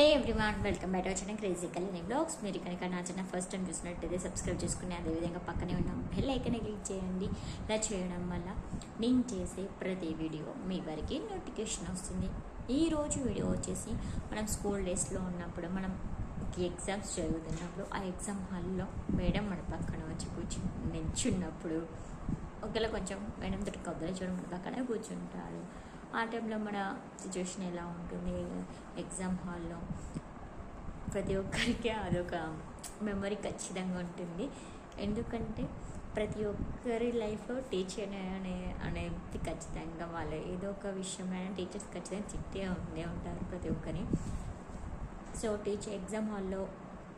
Hello everyone welcome back వచ్చిన crazy కలిని blogs మీరు కనుక నా చిన్న ఫస్ట్ టైం చూసినట్టయితే సబ్స్క్రైబ్ చేసుకుని అదేవిధంగా పక్కనే ఉన్న బెల్ ఐకన్ క్లిక్ చేయండి. ఇలా చేయడం వల్ల నేను చేసే ప్రతి వీడియో మీ వారికి నోటిఫికేషన్ వస్తుంది. ఈరోజు వీడియో వచ్చేసి మనం స్కూల్ డేస్లో ఉన్నప్పుడు మనం ఎగ్జామ్స్ జరుగుతున్నప్పుడు ఆ ఎగ్జామ్ హాల్లో మేడం మన పక్కన వచ్చి కూర్చుని నిల్చున్నప్పుడు ఒకవేళ కొంచెం మేడం తోటి కబుర్లు చూడడం మన పక్కనే కూర్చుంటాడు ఆ టైంలో మన సిచ్యువేషన్ ఎలా ఉంటుంది? ఎగ్జామ్ హాల్లో ప్రతి ఒక్కరికి అదొక మెమరీ ఖచ్చితంగా ఉంటుంది. ఎందుకంటే ప్రతి ఒక్కరి లైఫ్లో టీచర్ అనే అనేది ఖచ్చితంగా వాళ్ళు ఏదో ఒక విషయమైన టీచర్స్ ఖచ్చితంగా తిట్టే ఉండే ఉంటారు ప్రతి ఒక్కరిని. సో టీచర్ ఎగ్జామ్ హాల్లో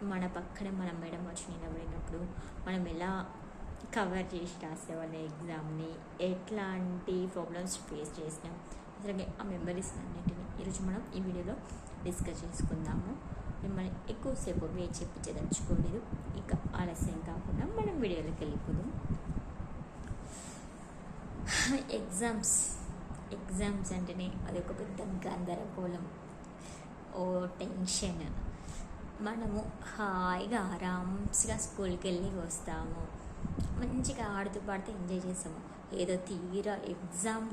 మన పక్కన మన మేడం వచ్చి నిలబడినప్పుడు మనం ఎలా కవర్ చేసి రాసేవాళ్ళ ఎగ్జామ్ని. ఎట్లాంటి ప్రాబ్లమ్స్ ఫేస్ చేసినాం అసలు ఆ మెమరీస్ అన్నింటినీ ఈరోజు మనం ఈ వీడియోలో డిస్కస్ చేసుకుందాము. మిమ్మల్ని ఎక్కువసేపు వెయిట్ చెప్పించదలుచుకోలేదు ఇక ఆలస్యం కాకుండా మనం వీడియోలోకి వెళ్ళిపోదాం. ఎగ్జామ్స్. ఎగ్జామ్స్ అంటేనే అది ఒక పెద్ద గందరగోళం. ఓ టెన్షన్. మనము హాయిగా ఆరామ్స్గా స్కూల్కి వెళ్ళి వస్తాము. మంచిగా ఆడుతూ పాడుతూ ఎంజాయ్ చేస్తాము. ఏదో తీరా ఎగ్జామ్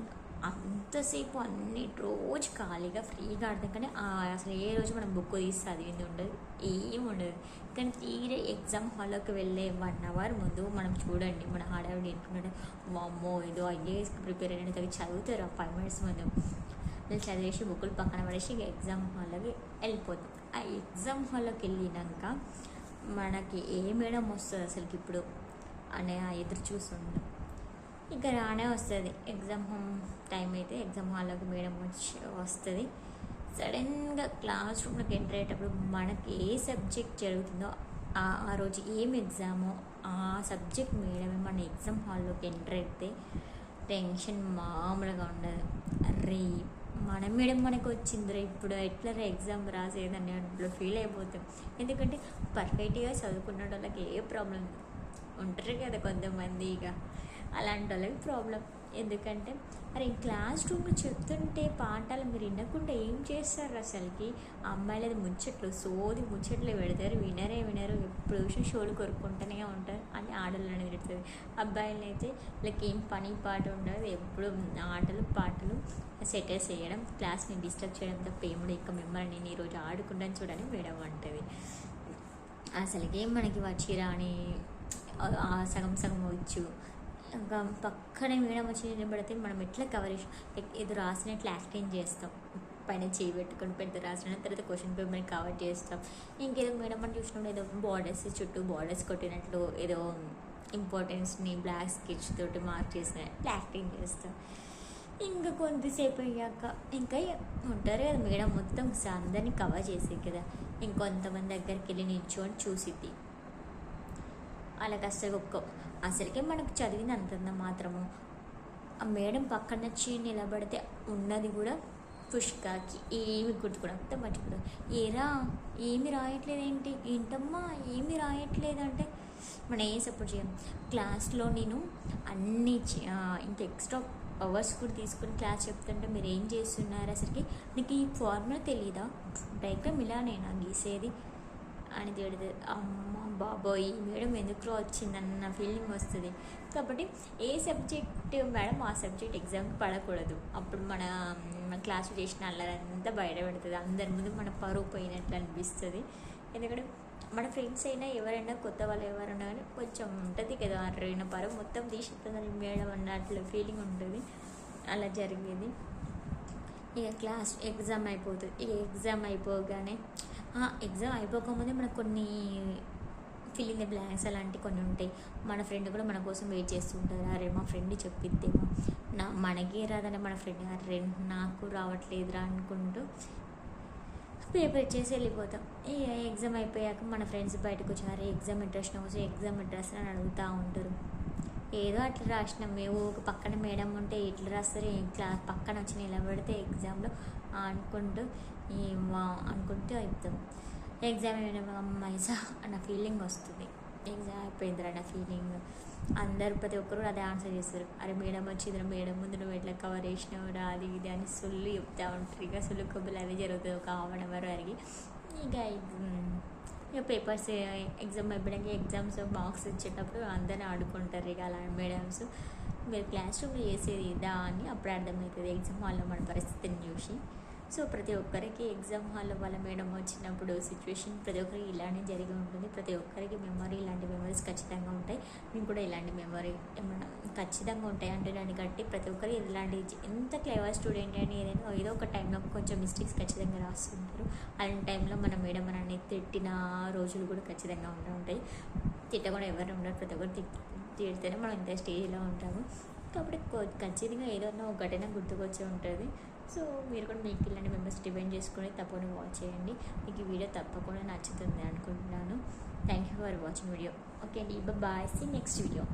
అంతసేపు అన్ని రోజు ఖాళీగా ఫ్రీగా ఆడతాం. కానీ అసలు ఏ రోజు మనం బుక్ తీసి చదివింది ఉండదు. ఏం ఉండదు. కానీ తీరే ఎగ్జామ్ హాల్లోకి వెళ్ళే వన్ అవర్ ముందు మనం చూడండి మన హడావిడి ఏంటంటే వామ్మో ఏదో ఐఏఎస్ ప్రిపేర్ అయినట్టు తగ్గి చదువుతారు ఆ ఫైవ్ మినిట్స్ ముందు. నేను చదివేసి బుక్కులు పక్కన పడేసి ఇక ఎగ్జామ్ హాల్లోకి వెళ్ళిపోతాం. ఆ ఎగ్జామ్ హాల్లోకి వెళ్ళినాక మనకి ఏ మేడం వస్తుంది అసలుకి ఇప్పుడు? అనే ఆ ఎదురు చూస్తుంటాం ఇక రానే వస్తుంది. ఎగ్జామ్ హోమ్ టైం అయితే ఎగ్జామ్ హాల్లోకి మేడం వచ్చి వస్తుంది. సడన్గా క్లాస్ రూమ్లోకి ఎంటర్ అయ్యేటప్పుడు మనకి ఏ సబ్జెక్ట్ జరుగుతుందో ఆ ఆ రోజు ఏం ఎగ్జామో ఆ సబ్జెక్ట్ మేడమే మన ఎగ్జామ్ హాల్లోకి ఎంటర్ అయితే టెన్షన్ మామూలుగా ఉండదు. అరే మన మేడం మనకు వచ్చిందిరా ఇప్పుడు ఎట్లా ఎగ్జామ్ రాసేదని అట్లా ఫీల్ అయిపోతాం. ఎందుకంటే పర్ఫెక్ట్గా చదువుకున్న వాళ్ళకి ఏ ప్రాబ్లం ఉంటారు కదా కొంతమంది ఇక. అలాంటి వాళ్ళకి ప్రాబ్లం ఎందుకంటే అరే క్లాస్ రూమ్లో చెప్తుంటే పాఠాలు మీరు వినకుండా ఏం చేస్తారు అసలుకి? అమ్మాయిలది ముచ్చట్లు సోది ముచ్చట్లు పెడతారు వినరే వినరు ఎప్పుడు చూసిన షోలు కొరుక్కుంటూనే ఉంటారు అని ఆడలు అనేది పెడుతుంది అబ్బాయిలు అయితే వీళ్ళకి ఏం పని పాట ఉండదు ఎప్పుడు ఆటలు పాటలు సెటిల్స్ చేయడం క్లాస్ని డిస్టర్బ్ చేయడం తప్ప ఏముడు ఇక మిమ్మల్ని నేను ఈరోజు ఆడుకుంటాను చూడని మేడం అంటుంది. అసలుకి మనకి వచ్చిరా అని సగం సగం వచ్చు. ఇంకా పక్కనే మేడం వచ్చి నిలబడితే మనం ఎట్లా కవర్ ఏదో రాసినట్లు యాక్టింగ్ చేస్తాం. పైన చేయి పెట్టుకొని పెద్ద రాసిన తర్వాత క్వశ్చన్ పేపర్ని కవర్ చేస్తాం. ఇంకేదో మేడం అని చూసినప్పుడు ఏదో బార్డర్స్ చుట్టూ బార్డర్స్ కొట్టినట్లు ఏదో ఇంపార్టెన్స్ని బ్లాక్ స్కెచ్ తోటి మార్క్ చేసిన యాక్టింగ్ చేస్తాం. ఇంకా కొంతసేపు అయ్యాక ఇంకా ఉంటారు కదా మేడం మొత్తం అందరినీ కవర్ చేసేది కదా. ఇంకొంతమంది దగ్గరికి వెళ్ళి నిల్చొని చూసిద్ది. అలాగ అసలు ఒక్క అసలుకే మనకు చదివింది అంతంత మాత్రము. ఆ మేడం పక్కన వచ్చి నిలబడితే ఉన్నది కూడా పుష్కాకి. ఏమి గుర్తుకుడు అంత మర్చిపోదు ఏరా ఏమి రాయట్లేదు ఏంటి ఏంటమ్మా ఏమి రాయట్లేదు అంటే మనం ఏం సపోర్ట్ చేయం? క్లాస్లో నేను అన్ని ఇంకా ఎక్స్ట్రా అవర్స్ కూడా తీసుకుని క్లాస్ చెప్తుంటే మీరు ఏం చేస్తున్నారు అసలుకి నీకు ఈ ఫార్ములా తెలియదా డయాగ్రామ్ ఇలా నేను గీసేది? అని తిడుతుంది అమ్మ బాబోయ్ ఈ మేడం ఎందుకు వచ్చిందన్న ఫీలింగ్ వస్తుంది. కాబట్టి ఏ సబ్జెక్ట్ మేడం ఆ సబ్జెక్ట్ ఎగ్జామ్కి పడకూడదు. అప్పుడు మన మన క్లాస్ చేసిన అల్లరంతా బయట పెడుతుంది. అందరి ముందు మన పరువు పోయినట్లు అనిపిస్తుంది. ఎందుకంటే మన ఫ్రెండ్స్ అయినా ఎవరైనా కొత్త వాళ్ళు ఎవరైనా కానీ కొంచెం ఉంటుంది కదా అర్రైన పరువు. మొత్తం తీసేస్తుందని మేడం అన్నట్లు ఫీలింగ్ ఉంటుంది. అలా జరిగేది. ఇక క్లాస్ ఎగ్జామ్ అయిపోతుంది ఇక ఎగ్జామ్ అయిపోగానే ఎగ్జామ్ అయిపోకముందే మనకు కొన్ని ఫిల్లింగ్ ద బ్లాంక్స్ అలాంటివి కొన్ని ఉంటాయి. మన ఫ్రెండ్ కూడా మన కోసం వెయిట్ చేస్తుంటారు అరే మా ఫ్రెండ్ చెప్పిద్దేమో. నా మనకే రాదని మన ఫ్రెండ్ అరే నాకు రావట్లేదురా అనుకుంటూ పేపర్ ఇచ్చేసి వెళ్ళిపోతాం. ఈ ఎగ్జామ్ అయిపోయాక మన ఫ్రెండ్స్ బయటకు వచ్చారు ఎగ్జామ్ అడ్రస్ వచ్చి ఎగ్జామ్ అడ్రస్ అని అడుగుతూ ఉంటారు. ఏదో అట్లా రాసినాం. మేము ఒక పక్కన మేడం ఉంటే ఎట్లా రాస్తారు క్లాస్ పక్కన వచ్చి నిలబడితే ఎగ్జామ్లో అనుకుంటూ అనుకుంటూ అవుతాం ఎగ్జామ్ అయిపోయిన అమ్మాయిసా అన్న ఫీలింగ్ వస్తుంది. ఎగ్జామ్ అయిపోయిందిరా అన్న ఫీలింగ్ అందరు ప్రతి ఒక్కరు అదే ఆన్సర్ చేస్తారు. అరే మేడం వచ్చిందిరా మేడం ముందు నువ్వు ఎట్లా కవర్ చేసినావురా? అది ఇది అని సొల్లు చెప్తా ఉంటారు. ఇక సొల్లు కొబ్బులు అదే జరుగుతుంది. ఒక హాఫ్ అన్ అవర్ అరిగి ఇక ఇక పేపర్స్ ఎగ్జామ్ అయిపోయాక ఎగ్జామ్స్ మార్క్స్ ఇచ్చేటప్పుడు అందరిని ఆడుకుంటారు ఇక అలా మేడమ్స్. మీరు క్లాస్ రూమ్లో చేసేది ఇదా అని అప్పుడు అర్థమవుతుంది. ఎగ్జామ్ హాల్లో మన పరిస్థితిని చూసి. సో ప్రతి ఒక్కరికి ఎగ్జామ్ హాల్లో వాళ్ళ మేడం వచ్చినప్పుడు సిచ్యువేషన్ ప్రతి ఒక్కరికి ఇలానే జరిగి ఉంటుంది. ప్రతి ఒక్కరికి మెమరీ ఇలాంటి మెమరీస్ ఖచ్చితంగా ఉంటాయి. మేము కూడా ఇలాంటి మెమరీ ఏమన్నా ఖచ్చితంగా ఉంటాయి అంటే దాన్ని కట్టి ప్రతి ఒక్కరు ఇలాంటి ఎంత క్లేవర్ స్టూడెంట్ అని ఏదైనా ఏదో ఒక టైంలో కొంచెం మిస్టేక్స్ ఖచ్చితంగా రాస్తుంటారు. అలాంటి టైంలో మన మేడం మనల్ని తిట్టిన రోజులు కూడా ఖచ్చితంగా ఉంటూ ఉంటాయి. తిట్టకుండా ఎవరు ఉండరు. ప్రతి ఒక్కరు తిడితేనే మనం ఇంత స్టేజ్లో ఉంటాము. కాబట్టి ఖచ్చితంగా ఏదన్నా ఒక ఘటన గుర్తుకొచ్చి ఉంటుంది. సో మీరు కూడా మీకు ఇలాంటి మెంబర్స్ డిపెండ్ చేసుకొని తప్పకుండా వాచ్ చేయండి. మీకు ఈ వీడియో తప్పకుండా నచ్చుతుంది అనుకుంటున్నాను. Thank you for watching video okay అండి బాయ్ సీ నెక్స్ట్ వీడియో